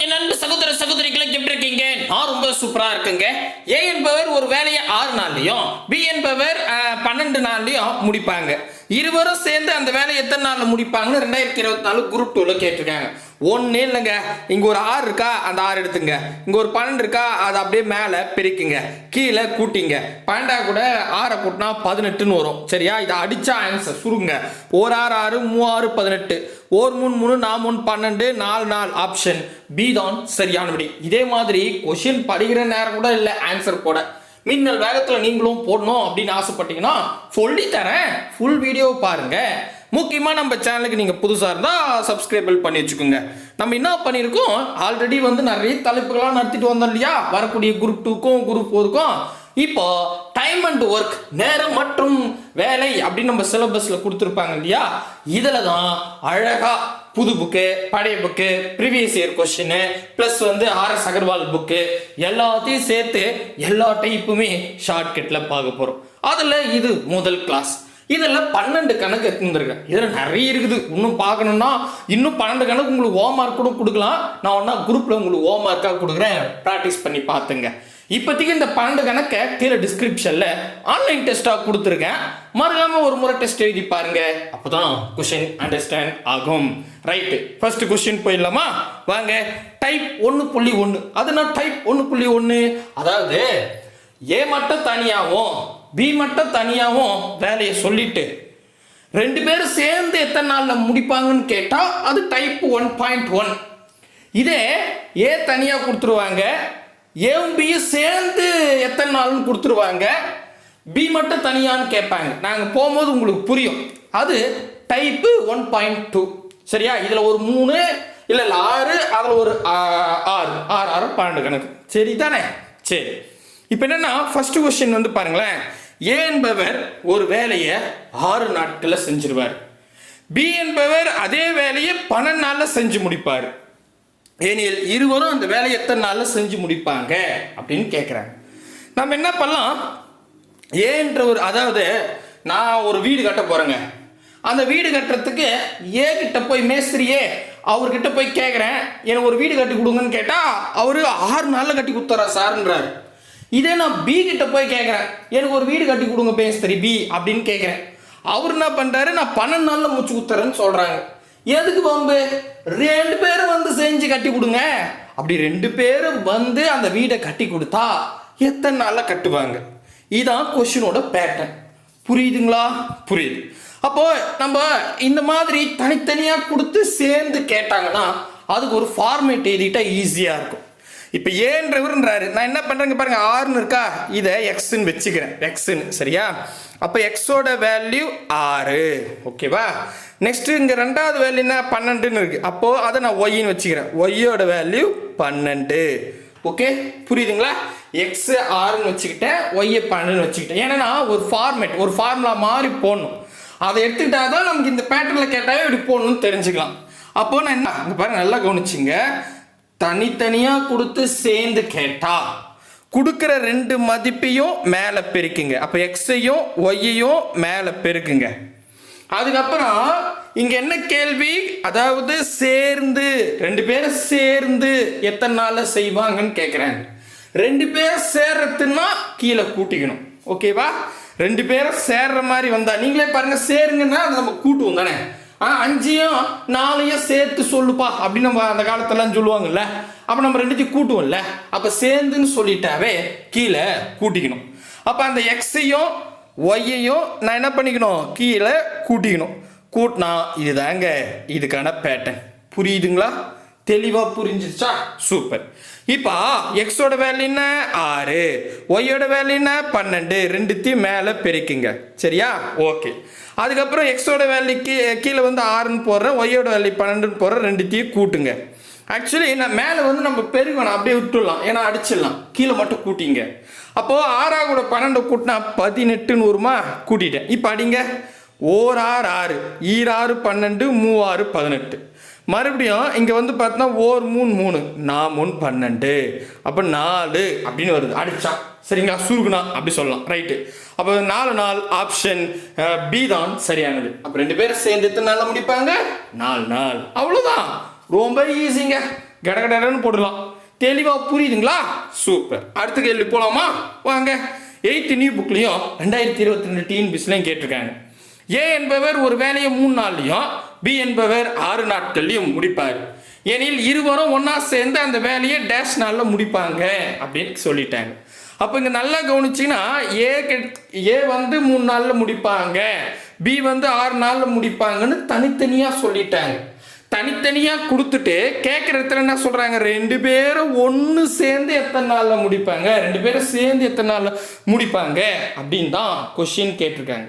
என் அன்பு சகோதர சகோதரிகளை எப்படி இருக்கீங்க? நான் ரொம்ப சூப்பரா இருக்குங்க. ஏ என்பவர் ஒரு வேலையை ஆறு நாள்லயும் பி என்பவர் அஹ், பன்னெண்டு நாள்லயும் முடிப்பாங்க. இருவரும் சேர்ந்து அந்த வேலையை எத்தனை நாள்ல முடிப்பாங்கன்னு ரெண்டாயிரத்தி இருபத்தி நாலு குரூப் டூல கேட்டிருக்காங்க. ஒன்று இல்லைங்க. இங்கே ஒரு ஆறு இருக்கா? அந்த ஆறு எடுத்துங்க. இங்கே ஒரு பன்னெண்டு இருக்கா? அதை அப்படியே மேலே பிரிக்குங்க. கீழே கூட்டிங்க. பன்னெண்டா கூட ஆறை கூட்டினா பதினெட்டுன்னு வரும். சரியா? இதை அடித்தா ஆன்சர் சுருங்க. ஒரு ஆறு ஆறு மூவாறு பதினெட்டு. ஓர் மூணு மூணு நான் மூணு பன்னெண்டு நாலு நாலு ஆப்ஷன் பி தான் சரியான விடி இதே மாதிரி கொஷின் படிக்கிற நேரம் கூட இல்லை ஆன்சர் போட மின்னல் வேகத்தில் நீங்களும் போடணும் அப்படின்னு ஆசைப்பட்டீங்கன்னா சொல்லி தரேன் ஃபுல் வீடியோ பாருங்கள் முக்கியமாக நம்ம சேனலுக்கு நீங்கள் புதுசாக இருந்தால் சப்ஸ்கிரைபிள் பண்ணி வச்சுக்கோங்க. நம்ம என்ன பண்ணியிருக்கோம் ஆல்ரெடி வந்து நிறைய தலைப்புகளாக நடத்திட்டு வந்தோம் இல்லையா? வரக்கூடிய குரூப் டூக்கும் குரூப் ஃபோருக்கும் இப்போ டைம் அண்ட் ஒர்க் நேரம் மற்றும் வேலை அப்படின்னு நம்ம சிலபஸில் கொடுத்துருப்பாங்க இல்லையா? இதில் தான் அழகாக புது புக்கு பழைய book previous year question plus வந்து ஆர்எஸ் அகர்வால் புக்கு எல்லாத்தையும் சேர்த்து எல்லா டைப்புமே ஷார்ட்கட்டில் பார்க்க போகிறோம் அதில் இது முதல் கிளாஸ் இதில் பன்னெண்டு கணக்கு இருந்திருக்கேன் இதில் நிறைய இருக்குது. இன்னும் பார்க்கணுன்னா இன்னும் பன்னெண்டு கணக்கு உங்களுக்கு ஹோம் மார்க் கூட கொடுக்கலாம். நான் ஒன்றா குரூப்பில் உங்களுக்கு ஹோம் மார்க்காக கொடுக்குறேன். ப்ராக்டிஸ் பண்ணி பார்த்துங்க. இப்போதைக்கு இந்த பன்னெண்டு கணக்கை கீழே டிஸ்கிரிப்ஷனில் ஆன்லைன் டெஸ்ட்டாக கொடுத்துருக்கேன். மறக்காமல் ஒரு முறை டெஸ்ட் எழுதி பாருங்க. அப்போதான் கொஷின் அண்டர்ஸ்டாண்ட் ஆகும். ரைட்டு ஃபர்ஸ்ட் கொஸ்டின் போயிடலாமா? வாங்க. டைப் ஒன்று புள்ளி ஒன்று அது நான் டைப் ஒன்று புள்ளி ஒன்று அதாவது ஏமாட்டம் மட்டும் தனியாகவும் பி மட்டும் தனியாகவும் வேலையை சொல்லிட்டு ரெண்டு பேரும் சேர்ந்து எத்தனை நாளில் முடிப்பாங்கன்னு கேட்டால் அது டைப் ஒன் பாயிண்ட் ஒன் இதே ஏ தனியாக கொடுத்துருவாங்க ஏவும் பியும் சேர்ந்து எத்தனை நாள்னு கொடுத்துருவாங்க பி மட்டும் தனியான்னு கேட்பாங்க. நாங்கள் போகும்போது உங்களுக்கு புரியும். அது டைப்பு ஒன் பாயிண்ட் டூ சரியா? இதில் ஒரு மூணு இல்லை இல்லை ஆறு அதில் ஒரு ஆறு. ஆறு ஆறு பன்னெண்டு கணக்கு. சரி தானே சரி. இப்போ என்னன்னா ஃபஸ்ட்டு கொஸ்டின் வந்து பாருங்களேன். ஏ என்பவர் ஒரு வேலையை ஆறு நாட்களில் செஞ்சிருவார். பி என்பவர் அதே வேலையை பன்னெண்டு நாளில் செஞ்சு முடிப்பார். ஏனில் இருவரும் அந்த வேலையை எத்தனை நாளில் செஞ்சு முடிப்பாங்க? அப்படின்னு கேட்குறாங்க நம்ம என்ன பண்ணலாம்? ஏன்ற ஒரு அதாவது நான் ஒரு வீடு கட்ட போகிறேங்க அந்த வீடு கட்டுறதுக்கு ஏ கிட்ட போய் மேஸ்திரியே அவர்கிட்ட போய் கேட்குறேன் எனக்கு ஒரு வீடு கட்டி கொடுங்கன்னு கேட்டால் அவர் ஆறு நாளில் கட்டி கொடுத்துறா சார்ன்றாரு. இதே நான் பி கிட்ட போய் கேட்குறேன் எனக்கு ஒரு வீடு கட்டி கொடுங்க மேஸ்திரி பி அப்படின்னு கேட்குறேன் அவர் என்ன பண்ணுறாரு நான் பன்னெண்டு நாளில் மூச்சு குத்துறேன்னு சொல்கிறாங்க எதுக்கு பம்பு? ரெண்டு பேரும் வந்து செஞ்சு கட்டி கொடுங்க. அப்படி ரெண்டு பேரும் வந்து அந்த வீடை கட்டி கொடுத்தா எத்தனை நாளில் கட்டுவாங்க? இதான் கொஷினோட பேட்டர்ன் புரியுதுங்களா? புரியுது. அப்போ நம்ம இந்த மாதிரி தனித்தனியாக கொடுத்து சேர்ந்து கேட்டாங்கன்னா அதுக்கு ஒரு ஃபார்மேட் எழுதிட்டா ஈஸியாக இருக்கும். இப்போ ஏன்றவர்ன்றாரு நான் என்ன பண்ணுறேங்க பாருங்க ஆறுன்னு இருக்கா? இதை எக்ஸ்ன்னு வச்சுக்கிறேன். எக்ஸ்ன்னு சரியா? அப்போ எக்ஸோட வேல்யூ ஆறு ஓகேவா நெக்ஸ்ட் இங்கே ரெண்டாவது வேல்யூ என்ன? பன்னெண்டுன்னு இருக்கு. அப்போது அதை நான் ஒய்ன்னு வச்சுக்கிறேன். ஒய்யோட வேல்யூ பன்னெண்டு. ஓகே புரியுதுங்களா? எக்ஸ் ஆறுன்னு வச்சுக்கிட்டேன். ஒய்யை பன்னெண்டுன்னு வச்சுக்கிட்டேன். ஏன்னா ஒரு ஃபார்மேட் ஒரு ஃபார்முலா மாதிரி போடணும். அதை எடுத்துக்கிட்டா தான் நமக்கு இந்த பேட்டர்னில் கேட்டாவே இப்படி போடணும்னு தெரிஞ்சுக்கலாம். அப்போ நான் என்ன பாருங்கள் பாருங்க நல்லா கவனிச்சிங்க. தனித்தனியாக கொடுத்து சேர்ந்து கேட்டா. கொடுக்குற ரெண்டு மதிப்பையும் மேலே பெருக்குங்க. அப்போ எக்ஸையும் ஒய்யையும் மேலே பெருக்குங்க. அதுக்கப்புறம் இங்க என்ன கேள்வி? அதாவது சேர்ந்து. ரெண்டு பேரும் சேர்ந்து எத்தனை நாள்ல செய்வாங்கன்னு கேட்குறாங்க ரெண்டு பேரும் சேர்றதுன்னா கீழே கூட்டிக்கணும். ஓகேவா ரெண்டு பேரும் சேர்ற மாதிரி வந்தா நீங்களே பாருங்க சேருங்கன்னா அதை நம்ம கூட்டுவோம் தானே? அஞ்சையும் நாலையும் சேர்த்து சொல்லுப்பா. அப்படின்னு நம்ம அந்த காலத்துலலாம் சொல்லுவாங்கல்ல. அப்போ நம்ம ரெண்டுத்தையும் கூட்டுவோம்ல. அப்போ சேர்ந்துன்னு சொல்லிட்டாவே கீழே கூட்டிக்கணும். அப்போ அந்த எக்ஸையும் ஒய்யையும் நான் என்ன பண்ணிக்கணும்? கீழே கூட்டிக்கணும். கூட்டினா இதுதாங்க இதுக்கான பேட்டர்ன் புரியுதுங்களா? தெளிவாக புரிஞ்சிச்சா சூப்பர் இப்போ எக்ஸோட வேல்யூ என்ன? ஆறு. ஒய்யோட வேல்யூ என்ன? பன்னெண்டு. ரெண்டுத்தையும் மேலே பெருக்குங்க. சரியா? ஓகே அதுக்கப்புறம் எக்ஸோட வேல்யூக்கு கீழே வந்து ஆறுன்னு போடுறேன் ஒய்யோட வேல்யூ பன்னெண்டுன்னு போடுறேன் ரெண்டுத்தையும் கூட்டுங்க. ஆக்சுவலி நான் மேலே வந்து நம்ம பெருகணும் அப்படியே விட்டுடலாம். ஏன்னா அடிச்சிடலாம். கீழே மட்டும் கூட்டிங்க. அப்போது ஆறா கூட பன்னெண்டு கூட்டினா பதினெட்டுன்னு வருமா? கூட்டிட்டேன். இப்போ அடிங்க. ஓர் ஆறு ஆறு ஈராறு பன்னெண்டு மூவாறு பதினெட்டு. மறுபடியும் இங்கே வந்து பார்த்தோன்னா ஓர் மூணு மூணு நான் மூணு பன்னெண்டு. அப்போ நாலு அப்படின்னு வருது. அடிச்சா. சரிங்களா? சுருகுனா அப்படி சொல்லலாம். ரைட்டு அப்போ நாலு நாள் ஆப்ஷன் பி தான் சரியானது. அப்போ ரெண்டு பேரும் சேர்ந்து எத்தனை நாளில் முடிப்பாங்க? நாலு நாள். அவ்வளோதான் ரொம்ப ஈஸிங்க கடகடன்னு போடலாம். தெளிவாக புரியுதுங்களா? சூப்பர் அடுத்த கேள்வி போகலாமா வாங்க. எயித்து நியூ புக்லேயும் ரெண்டாயிரத்தி இருபத்தி ரெண்டு டீன் பிஸ்லையும் கேட்டிருக்காங்க. ஏ என்பவர் ஒரு வேலையை மூணு நாள்லையும் பி என்பவர் ஆறு நாட்கள்லையும் முடிப்பார். எனில் இருவரும் ஒன்றா சேர்ந்து அந்த வேலையை டேஷ் நாளில் முடிப்பாங்க அப்படின்னு சொல்லிட்டாங்க. அப்போ இங்கே நல்லா கவனிச்சிங்கன்னா ஏ ஏ வந்து மூணு நாளில் முடிப்பாங்க பி வந்து ஆறு நாளில் முடிப்பாங்கன்னு தனித்தனியாக சொல்லிட்டாங்க. தனித்தனியாக கொடுத்துட்டு கேட்குற இடத்துல என்ன சொல்கிறாங்க ரெண்டு பேரும் ஒன்று சேர்ந்து எத்தனை நாளில் முடிப்பாங்க? ரெண்டு பேரும் சேர்ந்து எத்தனை நாளில் முடிப்பாங்க? அப்படின்னு தான் கொஷின் கேட்டிருக்காங்க.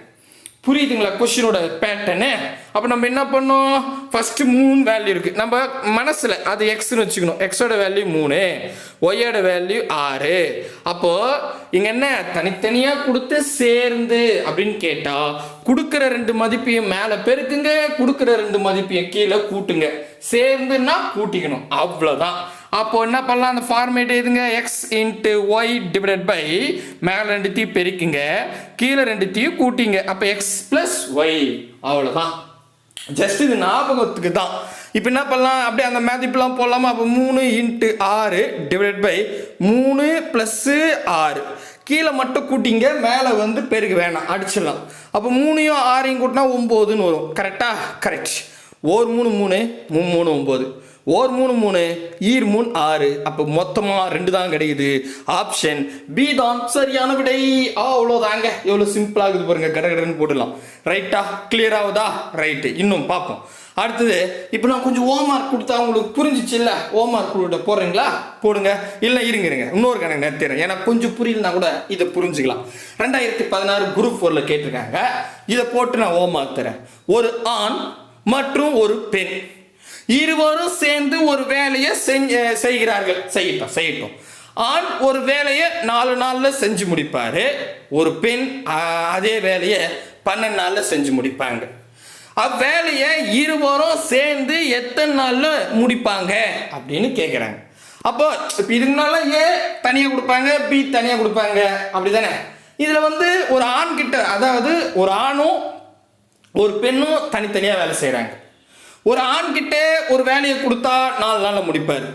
புரியுதுங்களா கொஷினோட பேட்டர்னு அப்போ நம்ம என்ன பண்ணோம்? ஃபஸ்ட்டு மூணு வேல்யூ இருக்குது நம்ம மனசில் அது எக்ஸ்னு வச்சுக்கணும். எக்ஸோட வேல்யூ மூணு ஒய்யோட வேல்யூ ஆறு. அப்போது இங்கே என்ன? தனித்தனியாக கொடுத்து சேர்ந்து அப்படின்னு கேட்டால் கொடுக்குற ரெண்டு மதிப்பையும் மேலே பெருக்குங்க கொடுக்குற ரெண்டு மதிப்பையும் கீழே கூட்டுங்க. சேர்ந்துன்னா கூட்டிக்கணும். அவ்வளோதான் அப்போ என்ன பண்ணலாம்? அந்த ஃபார்மேட் எதுங்க? X into Y divided by மேலே ரெண்டுத்தையும் பெருக்குங்க. கீழே ரெண்டுத்தையும் கூட்டிங்க. அப்போ எக்ஸ் ப்ளஸ் ஒய் அவ்வளோதான் ஜஸ்ட் இது ஞாபகத்துக்கு தான். இப்போ என்ன பண்ணலாம்? அப்படியே அந்த மதிப்புலாம் போடலாமா? அப்போ மூணு இன்ட்டு ஆறு டிவைட் பை மூணு ப்ளஸ்ஸு ஆறு. கீழே மட்டும் கூட்டிங்க. மேலே வந்து பெருகு வேணாம். அடிச்சிடலாம். அப்போ மூணையும் ஆறையும் கூட்டினா ஒம்போதுன்னு வரும். கரெக்டாக கரெக்ட் ஓர் மூணு மூணு மூணு மூணு ஒம்பது. ஓர் மூணு மூணு ஈர் மூணு ஆறு. அப்போ மொத்தமாக ரெண்டு தான் கிடைக்குது. ஆப்ஷன் பி தான் சரியான விடை. ஆ அவ்வளோதாங்க எவ்வளோ சிம்பிளாக இருக்குது பாருங்க. கடகடன்னு போட்டுடலாம். ரைட்டா கிளியர் ஆகுதா? ரைட்டு இன்னும் பார்ப்போம். அடுத்தது இப்போ நான் கொஞ்சம் ஹோம்ஒர்க் கொடுத்தா உங்களுக்கு புரிஞ்சிச்சு இல்லை ஹோம்ஒர்க் கொடுத்த போடுறீங்களா? போடுங்க. இல்லை இருங்க இருங்க. இன்னொரு கணக்கு நிறுத்திடுறேன் ஏன்னா கொஞ்சம் புரியலனா கூட இதை புரிஞ்சுக்கலாம். ரெண்டாயிரத்தி பதினாறு குரூப் ஃபோரில் கேட்டிருக்காங்க. இதை போட்டு நான் ஹோம்ஒர்க் தரேன். ஒரு ஆண் மற்றும் ஒரு பெண். இருவரும் சேர்ந்து ஒரு வேலையை செஞ்ச செய்கிறார்கள். செய்யட்டும் செய்யட்டும். ஆண் ஒரு வேலையை நாலு நாளில் செஞ்சு முடிப்பார். ஒரு பெண் அதே வேலையை பன்னெண்டு நாளில் செஞ்சு முடிப்பாங்க. அவ்வேலையை இருவரும் சேர்ந்து எத்தனை நாளில் முடிப்பாங்க அப்படின்னு கேட்குறாங்க அப்போ இப்போ இதனால ஏ தனியாக கொடுப்பாங்க பி தனியாக கொடுப்பாங்க. அப்படி தானே இதில் வந்து ஒரு ஆண் கிட்ட அதாவது ஒரு ஆணும் ஒரு பெண்ணும் தனித்தனியாக வேலை செய்கிறாங்க ஒரு ஆண்கிட்ட ஒரு வேலையை கொடுத்தா நாலு நாளில் முடிப்பார்.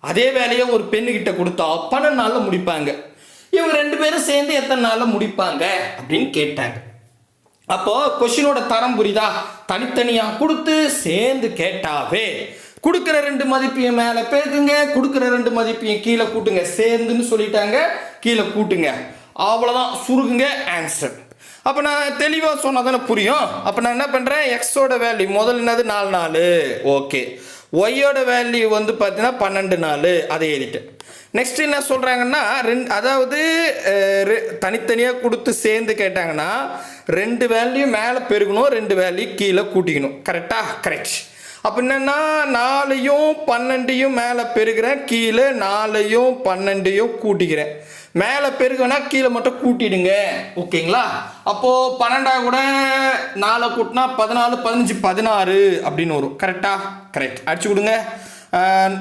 அதே வேலையை ஒரு பெண்ணுக்கிட்ட கொடுத்தா பன்னெண்டு நாளில் முடிப்பாங்க. இவங்க ரெண்டு பேரும் சேர்ந்து எத்தனை நாளில் முடிப்பாங்க அப்படின்னு கேட்டாங்க. அப்போ கொஷினோட தரம் புரியுதா? தனித்தனியா கொடுத்து சேர்ந்து கேட்டாவே கொடுக்குற ரெண்டு மதிப்பையும் மேலே பேருக்குங்க கொடுக்குற ரெண்டு மதிப்பையும் கீழே கூட்டுங்க. சேர்ந்துன்னு சொல்லிட்டாங்க கீழே கூட்டுங்க. அவ்வளோதான் சுருகுங்க ஆன்சர் அப்போ நான் தெளிவாக சொன்னால் தானே புரியும்? அப்போ நான் என்ன பண்ணுறேன் எக்ஸோட வேல்யூ முதல் என்னது நாலு நாள் ஓகே ஒய்யோட வேல்யூ வந்து பார்த்தீங்கன்னா பன்னெண்டு நாள் அதை எழுதிட்டேன் நெக்ஸ்ட் என்ன சொல்கிறாங்கன்னா ரெண்டு அதாவது ரெ- தனித்தனியாக கொடுத்து சேர்ந்து கேட்டாங்கன்னா ரெண்டு வேல்யூ மேலே பெருகணும் ரெண்டு வேல்யூ கீழே கூட்டிக்கணும். கரெக்டாக கரெக்ட் அப்போ என்னென்னா நாலையும் பன்னெண்டையும் மேலே பெருகிறேன் கீழே நாலையும் பன்னெண்டையும் கூட்டிக்கிறேன். மேலே பெருகுனா கீழே மட்டும் கூட்டிடுங்க. ஓகேங்களா? அப்போது பன்னெண்டா கூட நாலை கூட்டினா பதினாலு பதினஞ்சு பதினாறு அப்படின்னு வரும். கரெக்டா கரெக்ட் அடிச்சு கொடுங்க.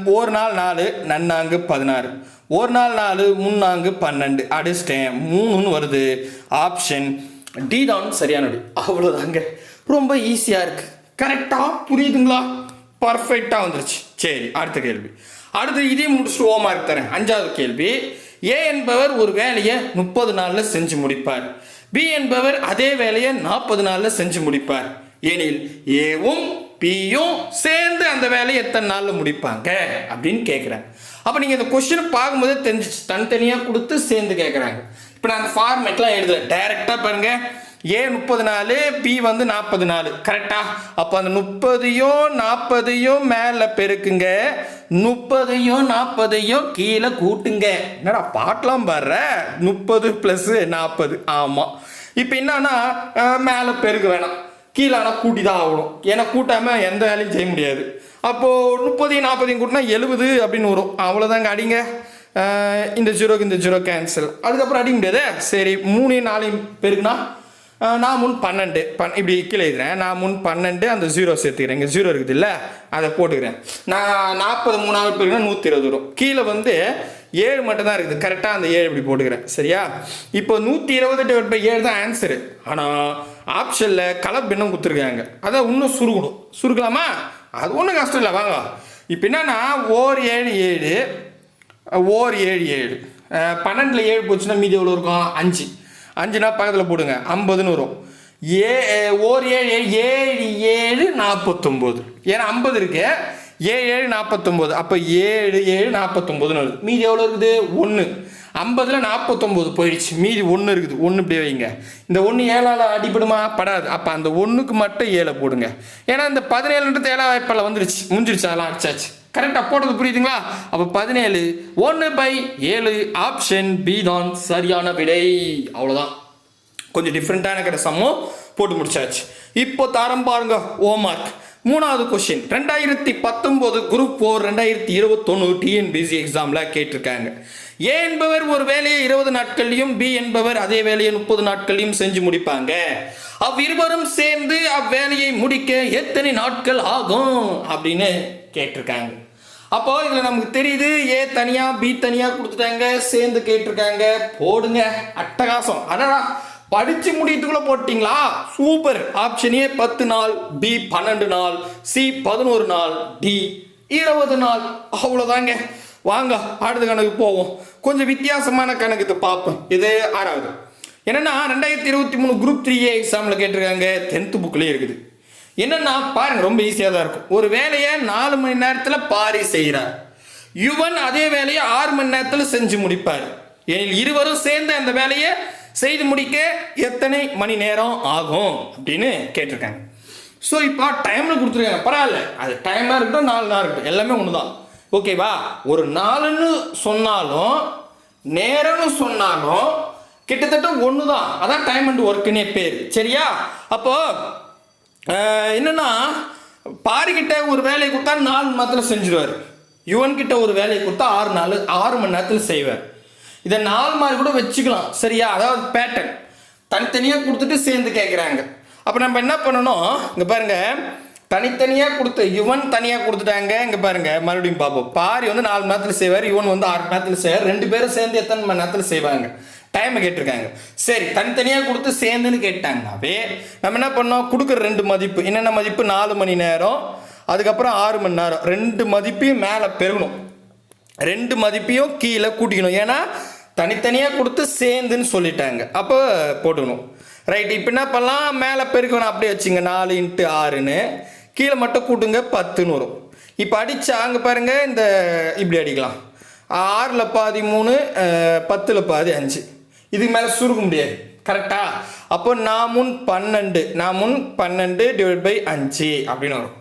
ஒரு நாள் நாலு நன்னாங்கு பதினாறு. ஒரு நாள் நாலு முன்னாங்கு பன்னெண்டு. அடிச்சிட்டேன். மூணுன்னு வருது. ஆப்ஷன் டி தான் சரியான அவ்வளோதாங்க ரொம்ப ஈஸியாக இருக்குது கரெக்டாக புரியுதுங்களா? பர்ஃபெக்டாக வந்துருச்சு. சரி அடுத்த கேள்வி. அடுத்து இதே முடிச்சுட்டு ஹோம்ஒர்க் தரேன். அஞ்சாவது கேள்வி. ஏ என்பவர் ஒரு வேலையை முப்பது நாளில் செஞ்சு முடிப்பார். பி என்பவர் அதே வேலையை நாற்பது நாளில் செஞ்சு முடிப்பார். எனில் ஏவும் பியும் சேர்ந்து அந்த வேலையை எத்தனை நாளில் முடிப்பாங்க? அப்படின்னு கேட்குறாங்க அப்போ நீங்கள் இந்த கொஸ்டினை பார்க்கும்போதே தெரிஞ்சிச்சு. தனித்தனியாக கொடுத்து சேர்ந்து கேட்குறாங்க இப்போ நான் அந்த ஃபார்மேட்லாம் எழுதலை. டைரெக்டாக பாருங்கள் ஏ முப்பது நாள் பி வந்து நாற்பது நாள் கரெக்டா அப்போ அந்த முப்பதையும் நாற்பதையும் மேலே பெருக்குங்க. முப்பதையும் நாற்பதையும் கீழே கூட்டுங்க. என்னடா பாட்டெலாம் பாடுற? முப்பது ப்ளஸ்ஸு நாற்பது ஆமாம் இப்போ என்னன்னா மேலே பெருக்க வேணாம். கீழே ஆனால் கூட்டி தான் ஆகணும். ஏன்னா கூட்டாமல் எந்த வேலையும் செய்ய முடியாது. அப்போது முப்பதையும் நாற்பதையும் கூட்டினா எழுபது அப்படின்னு வரும். அவ்வளோதாங்க அடிங்க. இந்த ஜீரோக்கு இந்த ஜீரோ கேன்சல் அதுக்கப்புறம் அடிக்க முடியாதே? சரி மூணையும் நாலையும் பெருக்குனா? நான் முன் பன்னெண்டு பன் இப்படி கீழே எழுதுறேன். நான் முன் பன்னெண்டு அந்த ஜீரோ சேர்த்துக்கிறேன். இங்கே ஜீரோ இருக்குது இல்லை அதை போட்டுக்கிறேன். நான் நாற்பது மூணாவது பெருக்குனா நூற்றி இருபது வரும். கீழே வந்து ஏழு மட்டும்தான் இருக்குது. கரெக்டாக அந்த ஏழு இப்படி போட்டுக்கிறேன். சரியா? இப்போ நூற்றி இருபது டிவைட் பை ஏழு தான் ஆன்சரு ஆனால் ஆப்ஷனில் கலர் பின்னம் கொடுத்துருக்காங்க. அதை இன்னும் சுருக்கணும். சுருக்கலாமா? அது ஒன்றும் கஷ்டம் இல்லை. வாங்க இப்போ என்னன்னா ஓர் ஏழு ஏழு ஓர் ஏழு ஏழு. பன்னெண்டில் ஏழு போச்சுன்னா மீதி எவ்வளோ இருக்கும்? அஞ்சு. அஞ்சுனா பக்கத்தில் போடுங்க. ஐம்பதுன்னு வரும். ஏ ஓர் ஏழு ஏழு ஏழு ஏழு நாற்பத்தொம்போது. ஏன்னா ஐம்பது இருக்கு. ஏழு ஏழு நாற்பத்தொம்போது. அப்போ ஏழு ஏழு நாற்பத்தொம்போதுன்னு வருது. மீதி எவ்வளோ இருக்குது? ஒன்று ஐம்பதில் நாற்பத்தொம்போது போயிடுச்சு. மீதி ஒன்று இருக்குது. ஒன்று இப்படியே வைங்க. இந்த ஒன்று ஏழால் அடிபடுமா? படாது. அப்போ அந்த ஒன்றுக்கு மட்டும் ஏழை போடுங்க. ஏன்னா இந்த பதினேழுன்றது ஏழா வாய்ப்பால் வந்துருச்சு. முடிஞ்சிருச்சு. அதெல்லாம் அடிச்சாச்சு. கரெக்டாக போடுறது புரியுதுங்களா? அப்போ பதினேழு. ஒன்று பை ஏழு ஆப்ஷன் பி தான் சரியான விடை. அவ்வளோதான் கொஞ்சம் டிஃப்ரெண்ட்டான இருக்கிற சம்மும் போட்டு முடிச்சாச்சு. இப்போ தரம் பாருங்க ஹோம்ஒர்க் மூணாவது கொஸ்டின் ரெண்டாயிரத்தி பத்தொம்போது குரூப் ஃபோர் ரெண்டாயிரத்தி இருபத்தொன்று டிஎன்பிசி எக்ஸாமில் கேட்டிருக்காங்க. ஏ என்பவர் ஒரு வேலையை இருபது நாட்கள்லையும் பி என்பவர் அதே வேலையை முப்பது நாட்கள்லையும் செஞ்சு முடிப்பாங்க. அவ்விருவரும் சேர்ந்து அவ்வேலையை முடிக்க எத்தனை நாட்கள் ஆகும் அப்படின்னு கேட்டிருக்காங்க. அப்போ இதுல நமக்கு தெரியுது ஏ தனியா பி தனியா கொடுத்துட்டாங்க சேர்ந்து கேட்டிருக்காங்க. போடுங்க அட்டகாசம். அடடா படிச்சு முடியத்துக்குள்ள போட்டீங்களா? சூப்பர் ஆப்ஷன் ஏ பத்து நாள் பி பன்னெண்டு நாள் சி பதினோரு நாள் டி இருபது நாள். அவ்வளோதாங்க வாங்க அடுத்த கணக்கு போவோம். கொஞ்சம் வித்தியாசமான கணக்கு இது பார்ப்போம். இது ஆறாவது. என்னன்னா ரெண்டாயிரத்தி இருபத்தி மூணு குரூப் த்ரீ ஏ எக்ஸாமில் கேட்டிருக்காங்க. டென்த்து புக்லேயே இருக்குது. என்னன்னா பாருங்க ரொம்ப ஈஸியாக தான் இருக்கும். ஒரு வேலையை நாலு மணி நேரத்தில் பாரி செய்கிறார் யுவன் அதே வேலையை ஆறு மணி நேரத்தில் செஞ்சு முடிப்பார். எனில் இருவரும் சேர்ந்து அந்த வேலையை செய்து முடிக்க எத்தனை மணி நேரம் ஆகும் அப்படின்னு கேட்டிருக்காங்க. ஸோ இப்போ டைமில் கொடுத்துருக்காங்க. பரவாயில்ல. அது டைமாக இருக்கட்டும் நாலு நாள் இருக்கட்டும். எல்லாமே ஒன்று தான் ஓகேவா ஒரு நாலுன்னு சொன்னாலும் நேரம்னு சொன்னாலும் கிட்டத்தட்ட ஒன்று தான் அதான் டைம் அண்ட் ஒர்க்குனே பேர். சரியா? அப்போது என்னென்னா பாரிக்கிட்ட ஒரு வேலையை கொடுத்தா நாலு மணி நேரத்தில் செஞ்சுருவார். யுவன்கிட்ட ஒரு வேலையை கொடுத்தா ஆறு நாள் ஆறு மணி நேரத்தில் செய்வார். இதை நாலு மாதிரி கூட வச்சுக்கலாம் சரியா? அதாவது பேட்டர்ன் தனித்தனியாக கொடுத்துட்டு சேர்ந்து கேட்குறாங்க அப்போ நம்ம என்ன பண்ணணும்? இங்கே பாருங்க. தனித்தனியாக கொடுத்து யுவன் தனியாக கொடுத்துட்டாங்க. இங்கே பாருங்க மறுபடியும் பார்ப்போம். பாரி வந்து நாலு மணி நேரத்தில் செய்வார் யுவன் வந்து ஆறு மணி நேரத்தில் செய்வார். ரெண்டு பேரும் சேர்ந்து எத்தனை மணி நேரத்தில் செய்வாங்க? டைமை கேட்டிருக்காங்க. சரி தனித்தனியாக கொடுத்து சேர்ந்துன்னு கேட்டாங்கனாவே நம்ம என்ன பண்ணோம்? கொடுக்குற ரெண்டு மதிப்பு. என்னென்ன மதிப்பு? நாலு மணி நேரம் அதுக்கப்புறம் ஆறு மணி நேரம். ரெண்டு மதிப்பையும் மேலே பெருகணும். ரெண்டு மதிப்பையும் கீழே கூட்டிக்கணும். ஏன்னா தனித்தனியாக கொடுத்து சேர்ந்துன்னு சொல்லிட்டாங்க. அப்போ போட்டுக்கணும். ரைட் இப்போ என்ன பண்ணலாம்? மேலே பெருக்கணும். அப்படியே வச்சுங்க. நாலு இன்ட்டு ஆறுன்னு. கீழே மட்டும் கூட்டுங்க. பத்துன்னு வரும். இப்போ அடித்தா அங்கே பாருங்கள் இந்த இப்படி அடிக்கலாம். ஆறில் பாதி மூணு பத்தில் பாதி அஞ்சு. இதுக்கு மேலே சுருக்க முடியாது. கரெக்டா அப்போ நான் முன் பன்னெண்டு நான் முன் பன்னெண்டு டிவைட் பை அஞ்சு அப்படின்னு வரும்.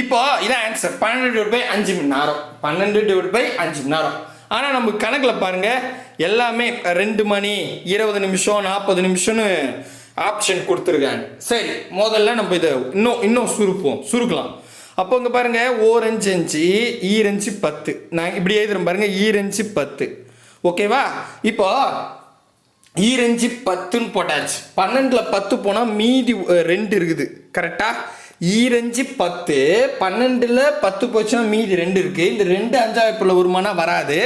இப்போ இதான் ஆன்சர் பன்னெண்டு டிவைட் பை அஞ்சு மணி நேரம். பன்னெண்டு டிவைட் பை அஞ்சு மணி நேரம். ஆனால் நம்ம கணக்கில் பாருங்க எல்லாமே ரெண்டு மணி இருபது நிமிஷம் நாற்பது நிமிஷம்னு ஆப்ஷன் கொடுத்துருக்காங்க. சரி முதல்ல நம்ம இதை இன்னும் இன்னும் சுருப்போம் சுருக்கலாம். அப்போ இங்கே பாருங்க ஓரஞ்சு அஞ்சு ஈரஞ்சு பத்து. நான் இப்படி எழுதுறேன் பாருங்க ஈரஞ்சு பத்து. ஓகேவா இப்போ ஈரஞ்சு பத்துன்னு போட்டாச்சு. பன்னெண்டில் பத்து போனால் மீதி ரெண்டு இருக்குது. கரெக்டாக ஈரஞ்சு பத்து பன்னெண்டில் பத்து போச்சுன்னா மீதி ரெண்டு இருக்குது இந்த ரெண்டு அஞ்சாவது உருமானா வராது.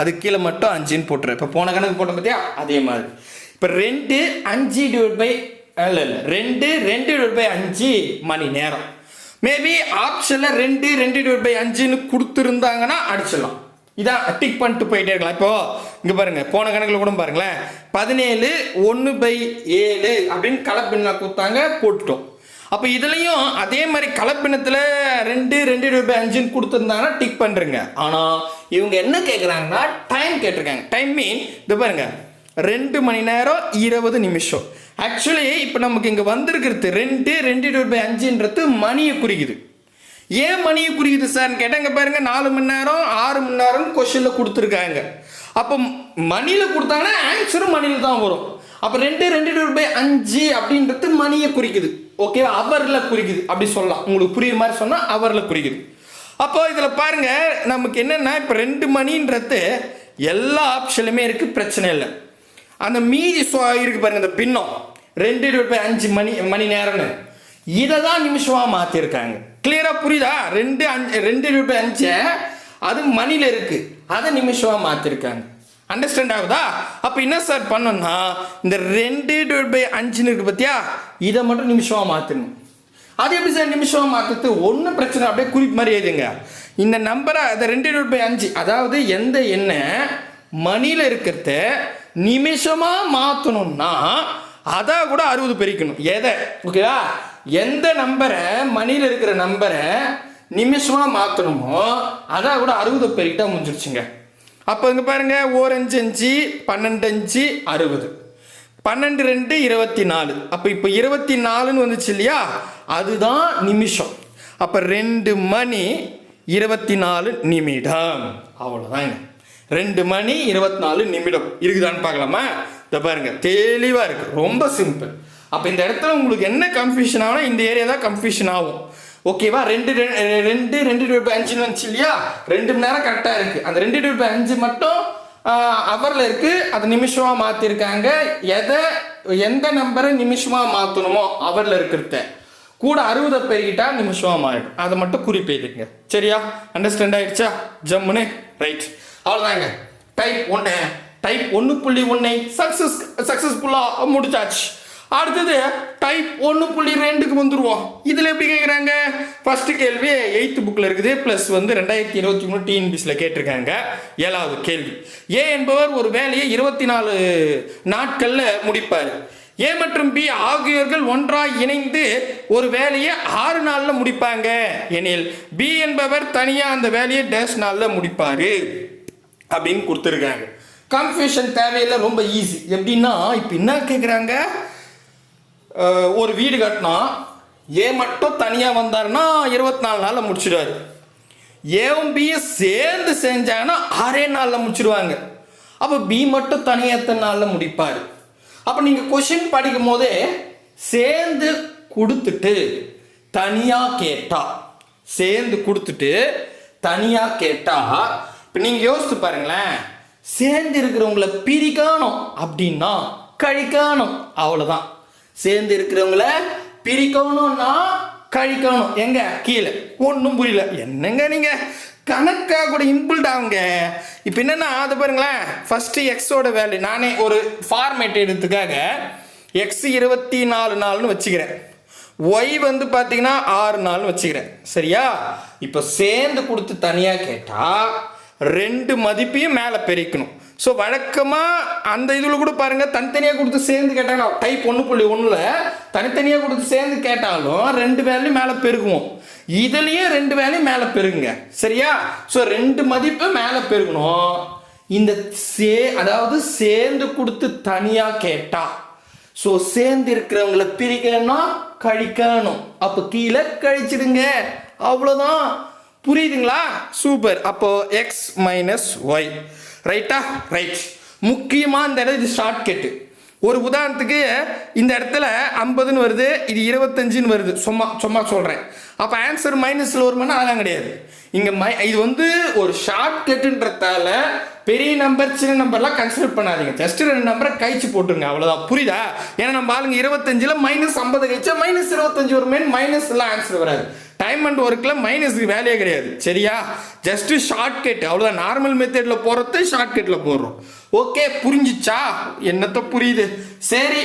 அது கீழே மட்டும் அஞ்சுன்னு போட்டுரு. இப்போ போன கணக்கு போட்ட பார்த்தியா அதே மாதிரி. இப்போ ரெண்டு அஞ்சு டிவைட் பை இல்லை இல்லை. ரெண்டு ரெண்டு டிவைட் பை அஞ்சு மணி நேரம். மேபி ஆப்ஷனில் ரெண்டு ரெண்டு டிவைட் பை அஞ்சுன்னு கொடுத்துருந்தாங்கன்னா அடிச்சிடலாம். இதான் டிக் பண்ணிட்டு போயிட்டே இருக்கலாம். இப்போ இங்க பாருங்க போன கணக்கில் கூட பாருங்களேன். பதினேழு ஒன்று பை ஏழு அப்படின்னு கலப்பின்னா கொடுத்தாங்க போட்டுட்டோம். அப்போ இதுலயும் அதே மாதிரி கலப்பினத்தில் ரெண்டு ரெண்டு ரூபாய் அஞ்சுன்னு கொடுத்துருந்தாங்கன்னா டிக் பண்ணுறங்க ஆனால் இவங்க என்ன கேட்குறாங்கன்னா டைம் கேட்டிருக்காங்க. டைம் மீன் இது பாருங்க ரெண்டு மணி நேரம் இருபது நிமிஷம். ஆக்சுவலி இப்போ நமக்கு இங்கே வந்திருக்கிறது ரெண்டு ரெண்டு ரூபாய் அஞ்சுன்றது மணியை குறிக்குது. ஏன் மணியை குறிக்குது சார்னு கேட்டால் இங்கே பாருங்க நாலு மணி நேரம் ஆறு மணி நேரம் கொஷனில் கொடுத்துருக்காங்க. அப்போ மணியில் கொடுத்தாங்கன்னா ஆன்சரும் மணியில் தான் வரும். அப்போ ரெண்டு ரெண்டு டிவைட் பை அஞ்சு அப்படின்றது மணியை குறிக்குது. ஓகே அவரில் குறிக்குது. அப்படி சொல்லலாம். உங்களுக்கு புரியுற மாதிரி சொன்னால் அவரில் குறிக்குது. அப்போ இதில் பாருங்க நமக்கு என்னென்னா இப்போ ரெண்டு மணின்றது எல்லா ஆப்ஷன்லையுமே இருக்குது பிரச்சனை இல்லை. அந்த மீதி சொ இருக்கு பாருங்க இந்த பின்னம். ரெண்டு டிவைட் பை அஞ்சு மணி மணி நேரம்னு. இதை தான் நிமிஷமாக மாற்றிருக்காங்க கிளியராக புரியுதா? ரெண்டு அஞ்சு ரெண்டு டிவைட் பை அஞ்சு. அது மணியில் இருக்கு. அதை நிமிஷமாக மாற்றிருக்காங்க அண்டர்ஸ்டாண்ட் ஆகுதா? அப்போ என்ன சார் பண்ணோம்னா இந்த ரெண்டு டிவைட் பை அஞ்சுன்னு இருக்கு பார்த்தியா இதை மட்டும் நிமிஷமாக மாற்றணும் அது எப்படி சார் நிமிஷமாக மாற்றுறது ஒன்றும் பிரச்சனை அப்படியே குறிப்பு மாதிரி எழுதுங்க. இந்த நம்பரை அதை ரெண்டு டிவைட் பை அஞ்சு அதாவது எந்த எண்ணெய் மணியில் இருக்கிறத நிமிஷமாக மாற்றணும்னா அதை கூட அறுபது பெருக்கணும். எதை? ஓகேவா எந்த நம்பரை மணியில் இருக்கிற நம்பரை நிமிஷமாக மாற்றணுமோ அதான் கூட அறுபது பெருக்கிட்டா முடிஞ்சிருச்சுங்க. அப்போ இங்கே பாருங்க ஓரஞ்சு அஞ்சு பன்னெண்டு அஞ்சு அறுபது. பன்னெண்டு ரெண்டு இருபத்தி நாலு அப்போ இப்போ இருபத்தி நாலுன்னு வந்துச்சு இல்லையா? அதுதான் நிமிஷம். அப்போ ரெண்டு மணி இருபத்தி நாலு நிமிடம். அவ்வளோதாங்க ரெண்டு மணி இருபத்தி நாலு நிமிடம். இருக்குதான்னு பார்க்கலாமா? இதை பாருங்க தெளிவாக இருக்கு. ரொம்ப சிம்பிள் அப்போ இந்த இடத்துல உங்களுக்கு என்ன கன்ஃபியூஷன் ஆகும்னா இந்த ஏரியா தான் கன்ஃபியூஷன் ஆகும். ஓகேவா ரெண்டு ரெண்டு ரெண்டு டிவைட் அஞ்சுன்னு வந்துச்சு இல்லையா? ரெண்டு மணி நேரம் கரெக்டாக இருக்குது அந்த ரெண்டு டிவைட் அஞ்சு மட்டும் அவரில் இருக்குது அது நிமிஷமாக மாற்றிருக்காங்க எதை எந்த நம்பரை நிமிஷமாக மாற்றணுமோ அவரில் இருக்கிறத. கூட அறுபதை பெருகிட்டா நிமிஷமாக மாறிடும். அதை மட்டும் குறிப்பிடுங்க சரியா? அண்டர்ஸ்டாண்ட் ஆயிடுச்சா? ஜம்முன்னு. ரைட் அவ்வளோதாங்க டைப் ஒன்று டைப் ஒன்று புள்ளி ஒன்று சக்ஸஸ் சக்ஸஸ்ஃபுல்லாக முடிச்சாச்சு. அடுத்தது டைப் ஒன்று புள்ளி ரெண்டுக்கு வந்துடுவோம் இதில் எப்படி கேட்குறாங்க ஃபஸ்ட்டு கேள்வி எயித்து புக்கில் இருக்குது. ப்ளஸ் வந்து ரெண்டாயிரத்தி இருபத்தி மூணு டிஎன்பிசியில் கேட்டிருக்காங்க. ஏழாவது கேள்வி. ஏ என்பவர் ஒரு வேலையை இருபத்தி நாலு நாட்களில் முடிப்பார். ஏ மற்றும் பி ஆகியோர்கள் ஒன்றாக இணைந்து ஒரு வேலையை ஆறு நாளில் முடிப்பாங்க. எனில் பி என்பவர் தனியாக அந்த வேலையை டேஷ் நாளில் முடிப்பார். அப்படின்னு கொடுத்துருக்காங்க. கன்ஃபியூஷன் தேவையில்லை ரொம்ப ஈஸி எப்படின்னா இப்போ என்ன கேட்குறாங்க ஒரு வீடு கட்டினா ஏ மட்டும் தனியாக வந்தாருன்னா இருபத்தி நாலு நாளில் முடிச்சிடுவாரு ஏவும் பியும் சேர்ந்து செஞ்சாங்கன்னா ஆறே நாளில் முடிச்சிடுவாங்க அப்போ பி மட்டும் தனியாக எத்தனை நாளில் முடிப்பார்? அப்போ நீங்கள் கொஷின் படிக்கும் போதே சேர்ந்து கொடுத்துட்டு தனியாக கேட்டா சேர்ந்து கொடுத்துட்டு தனியாக கேட்டா இப்போ நீங்கள் யோசித்து பாருங்களேன். சேர்ந்து இருக்கிறவங்கள பிரிக்கணும் அப்படின்னா கழிக்கணும். அவ்வளோதான் சேர்ந்து இருக்கிறவங்கள பிரிக்கணும்னா கழிக்கணும் எங்க? கீழே. ஒன்றும் புரியல. என்னங்க நீங்க? கணக்காக கூட இன்புல்ட் ஆகுங்க. இப்போ என்னன்னா அது பாருங்களேன். ஃபஸ்ட்டு எக்ஸோட வேல்யூ நானே ஒரு ஃபார்மேட் எடுத்துக்காக எக்ஸ் இருபத்தி நாலு நாள்னு வச்சுக்கிறேன். ஒய் வந்து பார்த்தீங்கன்னா ஆறு நாள்னு வச்சுக்கிறேன். சரியா? இப்போ சேர்ந்து கொடுத்து தனியாக கேட்டால் ரெண்டு மதிப்பையும் மேலே பெருக்கணும். ஸோ வழக்கமாக அந்த இதில் கூட பாருங்கள் தனித்தனியாக கொடுத்து சேர்ந்து கேட்டாங்கன்னா டைப் ஒன்று புள்ளி ஒன்றில் தனித்தனியாக கொடுத்து சேர்ந்து கேட்டாலும் ரெண்டு வேலையும் மேலே பெருகுவோம். இதுலேயே ரெண்டு வேலையும் மேலே பெருகுங்க. சரியா? ஸோ ரெண்டு மதிப்பு மேலே பெருகணும். இந்த சே அதாவது சேர்ந்து கொடுத்து தனியாக கேட்டால் ஸோ சேர்ந்து இருக்கிறவங்கள பிரிக்கணும்னா கழிக்கணும். அப்போ கீழே கழிச்சிடுங்க. அவ்வளோதான் புரியுதுங்களா? சூப்பர் அப்போ எக்ஸ் மைனஸ் ஒய் ரைட்டா ரைட் முக்கியமாக இந்த இடம் இது ஷார்ட் கட்டு ஒரு உதாரணத்துக்கு இந்த இடத்துல ஐம்பதுன்னு வருது இது இருபத்தஞ்சுன்னு வருது. சும்மா சும்மா சொல்கிறேன் அப்போ ஆன்சர் மைனஸில் வருமானா அதெல்லாம் கிடையாது. இங்கே மை இது வந்து ஒரு ஷார்ட் கட்டுன்றதால பெரிய நம்பர் சின்ன நம்பர்லாம் கன்சிடர் பண்ணாதீங்க. ஜஸ்ட் ரெண்டு நம்பரை கழிச்சு போட்டுருங்க அவ்வளோதான் புரியுதா? ஏன்னா நம்ம ஆளுங்க இருபத்தஞ்சில் மைனஸ் ஐம்பது கழிச்சா மைனஸ் இருபத்தஞ்சு வருமே மைனஸ் ஆன்சர் வராது. டைம் அண்ட் ஒர்க்கில் மைனஸுக்கு வேலையே கிடையாது. சரியா? ஜஸ்ட்டு ஷார்ட் கட் அவ்வளோதான் நார்மல் மெத்தடில் போகிறது ஷார்ட் கட்டில் போடுறோம். ஓகே புரிஞ்சிச்சா? என்னத்த புரியுது? சரி.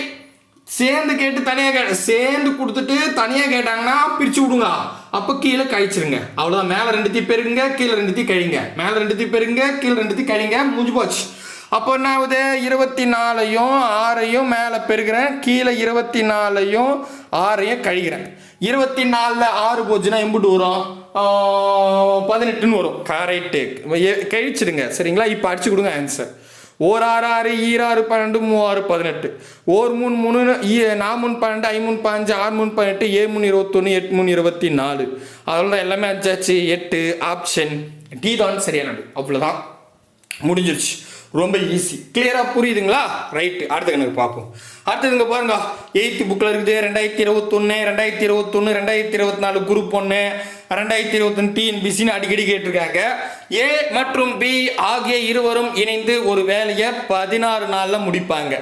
சேர்ந்து கேட்டு தனியாக கே சேர்ந்து கொடுத்துட்டு தனியாக கேட்டாங்கன்னா பிரித்து விடுங்க. அப்போ கீழே கழிச்சிருங்க. அவ்வளோதான் மேலே ரெண்டுத்தையும் பெருங்க கீழே ரெண்டுத்தையும் கழிங்க. மேலே ரெண்டுத்தையும் பெருங்க கீழே ரெண்டுத்தையும் கழிங்க. முடிஞ்சு போச்சு. அப்போ என்ன ஆகுது? இருபத்தி நாலையும் ஆறையும் மேலே பெருகிறேன். கீழே இருபத்தி நாலையும் ஆறையும் கழிக்கிறேன் இருபத்தி நாலில் ஆறு போச்சுன்னா எம்புட்டு வரும். பதினெட்டுன்னு வரும். கரெக்டு கழிச்சிடுங்க. சரிங்களா? இப்போ அடிச்சு கொடுங்க ஆன்சர் ஓர் ஆறு ஆறு ஈராறு பன்னெண்டு மூவாறு பதினெட்டு. ஓர் மூணு மூணு ஈ- பன்னெண்டு ஐ பதினஞ்சு ஆறு மூணு பதினெட்டு ஏழு மூணு இருபத்தொன்று எட்டு மூணு இருபத்தி நாலு அதோட எல்லாமே அஞ்சாச்சு. எட்டு ஆப்ஷன் டி தான் சரியானது. அவ்வளோதான் முடிஞ்சிருச்சு. ரொம்ப ஈஸி கிளியராக புரியுதுங்களா? ரைட்டு அடுத்த கணக்கு பார்ப்போம். அடுத்ததுங்க பாருங்க. எயித்து புக்கில் இருக்குது. ரெண்டாயிரத்தி இருபத்தொன்று ரெண்டாயிரத்தி இருபத்தொன்று ரெண்டாயிரத்தி இருபத்தி நாலு குரூப் ஒன்று ரெண்டாயிரத்தி இருபத்தொன்று டிஎன்பிசின்னு அடிக்கடி கேட்டிருக்காங்க. ஏ மற்றும் பி ஆகிய இருவரும் இணைந்து ஒரு வேலையை பதினாறு நாளில் முடிப்பாங்க.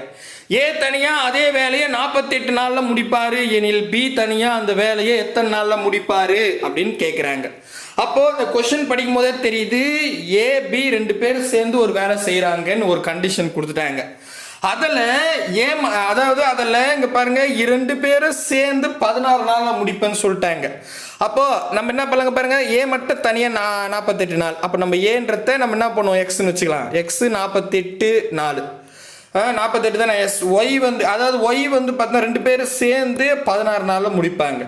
ஏ தனியாக அதே வேலையை நாற்பத்தெட்டு நாளில் முடிப்பார். எனில் பி தனியாக அந்த வேலையை எத்தனை நாளில் முடிப்பார்? அப்படின்னு கேட்குறாங்க அப்போ இந்த கொஷின் படிக்கும் போதே தெரியுது ஏ பி ரெண்டு பேர் சேர்ந்து ஒரு வேலை செய்கிறாங்கன்னு ஒரு கண்டிஷன் கொடுத்துட்டாங்க. அதில் ஏன் அதாவது அதில் இங்கே பாருங்க இரண்டு பேரும் சேர்ந்து பதினாறு நாளில் முடிப்பேன்னு சொல்லிட்டாங்க. அப்போது நம்ம என்ன பண்ணலாங்க பாருங்க ஏ மட்டும் தனியாக நா நாற்பத்தெட்டு நாள். அப்போ நம்ம ஏன்றத நம்ம என்ன பண்ணுவோம் எக்ஸ்னு வச்சுக்கலாம். எக்ஸ் நாற்பத்தெட்டு நாலு. நாற்பத்தெட்டு தானே எஸ் ஒய் வந்து அதாவது ஒய் வந்து பார்த்தீங்கன்னா ரெண்டு பேரும் சேர்ந்து பதினாறு நாளில் முடிப்பாங்க.